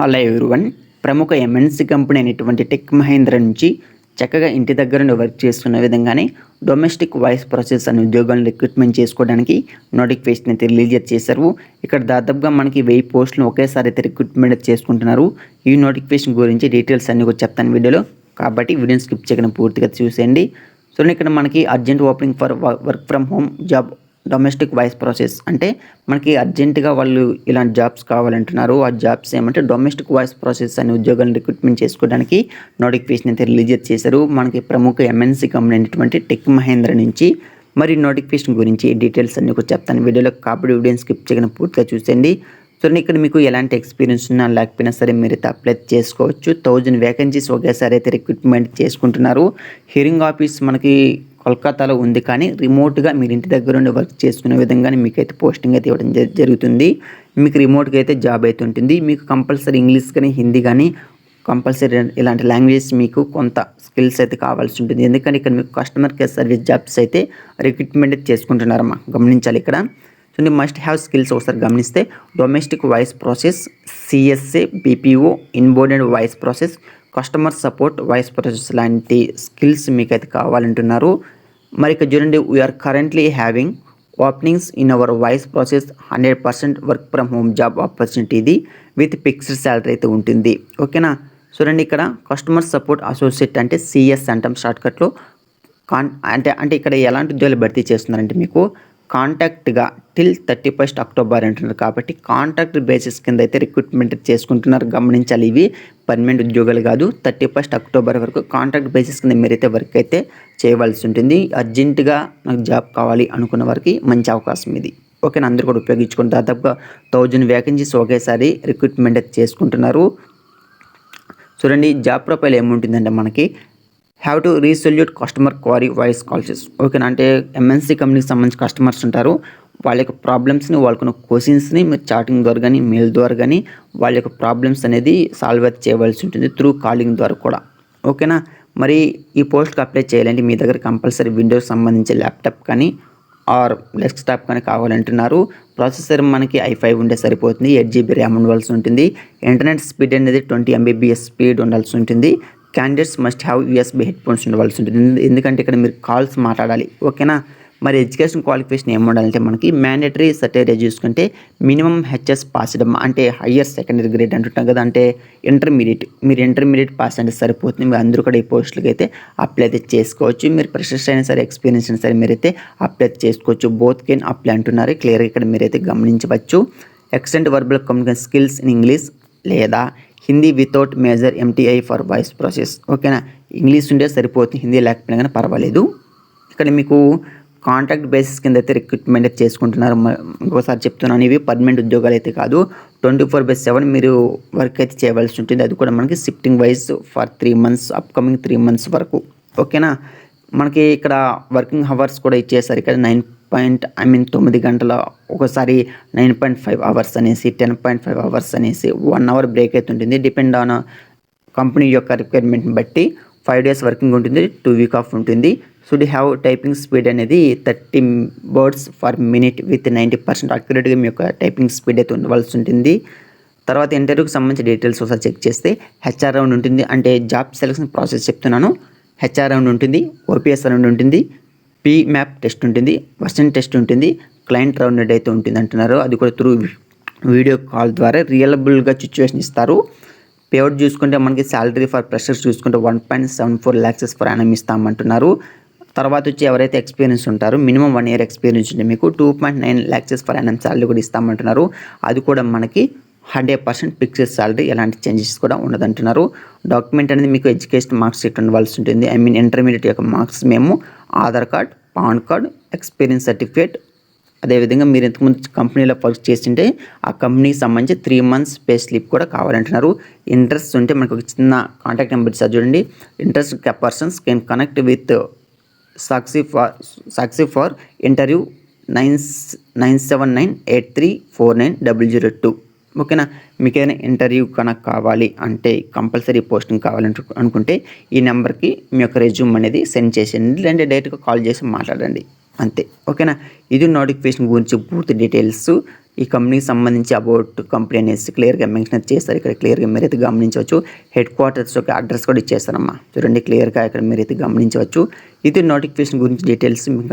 Hello everyone. ప్రముఖ MNC company అయినటువంటి tech Mahindra నుంచి చక్కగా ఇంటి దగ్గర నుండి వర్క్ చేస్తున్న విధంగానే డొమెస్టిక్ వాయిస్ ప్రాసెస్ అనే ఉద్యోగాలను రిక్రూట్మెంట్ చేసుకోవడానికి నోటిఫికేషన్ అయితే రిలీజ్ చేశారు. ఇక్కడ దాదాపుగా మనకి వెయ్యి పోస్టులు ఒకేసారి అయితే రిక్రూట్మెంట్ చేసుకుంటున్నారు. ఈ నోటిఫికేషన్ గురించి డీటెయిల్స్ అన్ని కూడా చెప్తాను వీడియోలో. కాబట్టి వీడియోని స్కిప్ చేయకుండా పూర్తిగా చూసేయండి. సో ఇక్కడ మనకి urgent opening for work from home job domestic voice process. అంటే మనకి అర్జెంటుగా వాళ్ళు ఇలాంటి జాబ్స్ కావాలంటున్నారు. ఆ జాబ్స్ ఏమంటే డొమెస్టిక్ వాయిస్ ప్రాసెస్ అనే ఉద్యోగాలను రిక్రూట్మెంట్ చేసుకోవడానికి నోటిఫికేషన్ అయితే రిలీజ్ చేశారు. మనకి ప్రముఖ ఎంఎన్సీ కంపెనీ అయినటువంటి టెక్ మహేంద్ర నుంచి. మరి నోటిఫికేషన్ గురించి డీటెయిల్స్ అన్ని కూడా చెప్తాను. వీడియోలో కాబట్టి వీడియోని స్కిప్ చేయకుండా పూర్తిగా చూసేయండి. సో ఇక్కడ మీకు ఎలాంటి ఎక్స్పీరియన్స్ ఉన్నా లేకపోయినా సరే మీరు అయితే అప్లై చేసుకోవచ్చు. థౌజండ్ వేకెన్సీస్ ఒకేసారి అయితే రిక్రూట్మెంట్ చేసుకుంటున్నారు. హియరింగ్ ఆఫీస్ మనకి కోల్కతాలో ఉంది కానీ రిమోట్గా మీరు ఇంటి దగ్గర ఉండి వర్క్ చేసుకునే విధంగానే మీకైతే పోస్టింగ్ అయితే ఇవ్వడం జ- జరుగుతుంది. మీకు రిమోట్గా అయితే జాబ్ అయితే ఉంటుంది. మీకు కంపల్సరీ ఇంగ్లీష్ కానీ హిందీ కానీ కంపల్సరీ ఇలాంటి లాంగ్వేజ్ మీకు కొంత స్కిల్స్ అయితే కావాల్సి ఉంటుంది. ఎందుకంటే ఇక్కడ మీకు కస్టమర్ కేర్ సర్వీస్ జాబ్స్ అయితే రిక్రూట్మెంట్ అయితే చేసుకుంటున్నారమ్మా. గమనించాలి ఇక్కడ. సో మస్ట్ హ్యావ్ స్కిల్స్ ఒకసారి గమనిస్తే domestic voice process CSA BPO inbounded voice process customer support voice process లాంటి స్కిల్స్ మీకైతే కావాలంటున్నారు. మరి ఇక్కడ చూడండి we are currently having openings in our voice process hundred percent work from home job opportunity ఇది with fixed salary అయితే ఉంటుంది. ఓకేనా చూడండి ఇక్కడ కస్టమర్ సపోర్ట్ అసోసియేట్ అంటే సిఎస్ అంటాం షార్ట్కట్లో కాన్ అంటే అంటే ఇక్కడ ఎలాంటి ఉద్యోగాలు భర్తీ చేస్తున్నారంటే మీకు కాంటాక్ట్గా టిల్ థర్టీ ఫస్ట్ అక్టోబర్ అంటున్నారు కాబట్టి కాంట్రాక్ట్ బేసిస్ కింద అయితే రిక్రూట్మెంట్ చేసుకుంటున్నారు. గమనించాలి ఇవి పర్మనెంట్ ఉద్యోగాలు కాదు. థర్టీ ఫస్ట్ అక్టోబర్ వరకు కాంట్రాక్ట్ బేసిస్ కింద మీరైతే వర్క్ అయితే చేయవలసి ఉంటుంది. అర్జెంటుగా నాకు జాబ్ కావాలి అనుకున్న వారికి మంచి అవకాశం ఇది. ఓకేనా? అందరూ కూడా ఉపయోగించుకుని దాదాపుగా థౌజండ్ వేకెన్సీస్ ఒకేసారి రిక్రూట్మెంట్ అయితే చేసుకుంటున్నారు. చూడండి జాబ్ ప్రొఫైల్ ఏముంటుందంటే మనకి have to resolute customer query voice calls ఓకేనా అంటే ఎంఎన్సీ కంపెనీకి సంబంధించి కస్టమర్స్ ఉంటారు. వాళ్ళ యొక్క ప్రాబ్లమ్స్ని వాళ్ళకున్న క్వశ్చన్స్ని మీరు చాటింగ్ ద్వారా కానీ మెయిల్ ద్వారా కానీ వాళ్ళ యొక్క ప్రాబ్లమ్స్ అనేది సాల్వ్ చేయవలసి ఉంటుంది త్రూ కాలింగ్ ద్వారా కూడా. ఓకేనా మరి ఈ పోస్ట్కి అప్లై చేయాలంటే మీ దగ్గర కంపల్సరీ విండోస్ సంబంధించి ల్యాప్టాప్ కానీ ఆర్ డెస్క్టాప్ కానీ కావాలంటున్నారు. ప్రాసెసర్ మనకి ఐ ఫైవ్ ఉంటే సరిపోతుంది ఎయిట్ జీబీ ర్యామ్ ఉండవలసి ఉంటుంది. ఇంటర్నెట్ స్పీడ్ అనేది ట్వంటీ ఎంబీబీఎస్ స్పీడ్ ఉండాల్సి ఉంటుంది. Candidates must have USB headphones ఉండవలసి ఉంటుంది. ఎందుకంటే ఇక్కడ మీరు కాల్స్ మాట్లాడాలి. ఓకేనా? మరి ఎడ్యుకేషన్ క్వాలిఫికేషన్ ఏమి ఉండాలంటే మనకి మ్యాండేటరీ సర్టిఫికేట్ చూసుకుంటే మినిమం హెచ్ఎస్ పాస్ అంటే హయ్యర్ సెకండరీ గ్రేడ్ అంటుంటాం కదా అంటే ఇంటర్మీడియట్ మీరు ఇంటర్మీడియట్ పాస్ అంటే సరిపోతుంది. మీరు అందరూ కూడా ఈ పోస్టులకి అయితే అప్లై అయితే చేసుకోవచ్చు. మీరు ప్రెషర్స్ అయినా సరే ఎక్స్పీరియన్స్ అయినా సరే మీరైతే అప్లై అయితే చేసుకోవచ్చు. బోత్ కెన్ అప్లై అంటున్నారు. క్లియర్గా ఇక్కడ మీరైతే గమనించవచ్చు. Extent verbal communication skills in English లేదా Hindi without major MTI for voice process ఓకేనా ఇంగ్లీష్ ఉంటే సరిపోతుంది హిందీ లేకపోయినా కానీ పర్వాలేదు. ఇక్కడ మీకు కాంట్రాక్ట్ బేసిస్ కింద అయితే రిక్రూట్మెంట్ అయితే చేసుకుంటున్నారు. ఇంకోసారి చెప్తున్నాను ఇవి పర్మనెంట్ ఉద్యోగాలు అయితే కాదు. ట్వంటీ ఫోర్ బై సెవెన్ మీరు వర్క్ అయితే చేయవలసి ఉంటుంది. అది కూడా మనకి shifting wise for three months upcoming three months వరకు. ఓకేనా మనకి ఇక్కడ వర్కింగ్ అవర్స్ కూడా ఇచ్చేసరికి ఇక్కడ నైన్ పాయింట్ ఐ మీన్ తొమ్మిది గంటల ఒకసారి నైన్ పాయింట్ ఫైవ్ అవర్స్ అనేసి టెన్ పాయింట్ ఫైవ్ అవర్స్ అనేసి వన్ అవర్ బ్రేక్ అయితే ఉంటుంది. డిపెండ్ ఆన్ కంపెనీ యొక్క రిక్వైర్మెంట్ని బట్టి ఫైవ్ డేస్ వర్కింగ్ ఉంటుంది టూ వీక్ ఆఫ్ ఉంటుంది. షుడ్ హ్యావ్ టైపింగ్ స్పీడ్ అనేది thirty words for minute with ninety percent అక్యురేట్గా మీ యొక్క టైపింగ్ స్పీడ్ అయితే ఉండవలసి ఉంటుంది. తర్వాత ఇంటర్వ్యూకి సంబంధించి డీటెయిల్స్ ఒకసారి చెక్ చేస్తే హెచ్ఆర్ రౌండ్ ఉంటుంది. అంటే జాబ్ సెలక్షన్ ప్రాసెస్ చెప్తున్నాను. హెచ్ఆర్ రౌండ్ ఉంటుంది ఓపీఎస్ రౌండ్ ఉంటుంది. పీ మ్యాప్ టెస్ట్ ఉంటుంది వర్షన్ టెస్ట్ ఉంటుంది క్లయింట్ రౌండెడ్ అయితే ఉంటుంది అంటున్నారు. అది కూడా త్రూ వీడియో కాల్ ద్వారా రియలబుల్గా సిచ్యువేషన్ ఇస్తారు. పేఅవుట్ చూసుకుంటే మనకి శాలరీ ఫర్ ప్రెషర్స్ చూసుకుంటే one point seven four lakhs for annum ఇస్తామంటున్నారు. తర్వాత వచ్చి ఎవరైతే ఎక్స్పీరియన్స్ ఉంటారో మినిమం వన్ ఇయర్ ఎక్స్పీరియన్స్ ఉంటే మీకు two point nine lakhs for annum salary కూడా ఇస్తామంటున్నారు. అది కూడా మనకి హండ్రెడ్ పర్సెంట్ ఫిక్స్డ్ శాలరీ ఎలాంటి చేంజెస్ కూడా ఉండదంటున్నారు. డాక్యుమెంట్ అనేది మీకు ఎడ్యుకేషన్ మార్క్స్ షీట్ ఉండవలసి ఉంటుంది. ఐ మీన్ ఇంటర్మీడియట్ యొక్క మార్క్స్ మేము Aadhaar card PAN card experience certificate అదేవిధంగా మీరు ఇంతకుముందు కంపెనీలో వర్క్ చేస్తుంటే ఆ కంపెనీకి సంబంధించి త్రీ మంత్స్ పే స్లిప్ కూడా కావాలంటున్నారు. ఇంట్రెస్ట్ ఉంటే మనకు ఒక చిన్న కాంటాక్ట్ నెంబర్ ఇస్తారు చూడండి. Interest persons can connect with Sakshi for Sakshi for interview nine nine seven nine eight three four nine double zero two. ఓకేనా? మీకు ఏదైనా ఇంటర్వ్యూ కనుక కావాలి అంటే కంపల్సరీ పోస్టింగ్ కావాలంటు అనుకుంటే ఈ నెంబర్కి మీ యొక్క రెజ్యూమ్ అనేది సెండ్ చేసేయండి. లేదంటే డైరెక్ట్గా కాల్ చేసి మాట్లాడండి. అంతే. ఓకేనా? ఇది నోటిఫికేషన్ గురించి పూర్తి డీటెయిల్స్. ఈ కంపెనీకి సంబంధించి అబౌట్ కంపెనీ అనేసి క్లియర్గా మెన్షన్ చేస్తారు. ఇక్కడ క్లియర్గా మీరైతే గమనించవచ్చు. హెడ్ క్వార్టర్స్ యొక్క అడ్రస్ కూడా ఇచ్చేస్తారమ్మా. చూడండి క్లియర్గా ఇక్కడ మీరైతే గమనించవచ్చు. ఇది నోటిఫికేషన్ గురించి డీటెయిల్స్ మీకు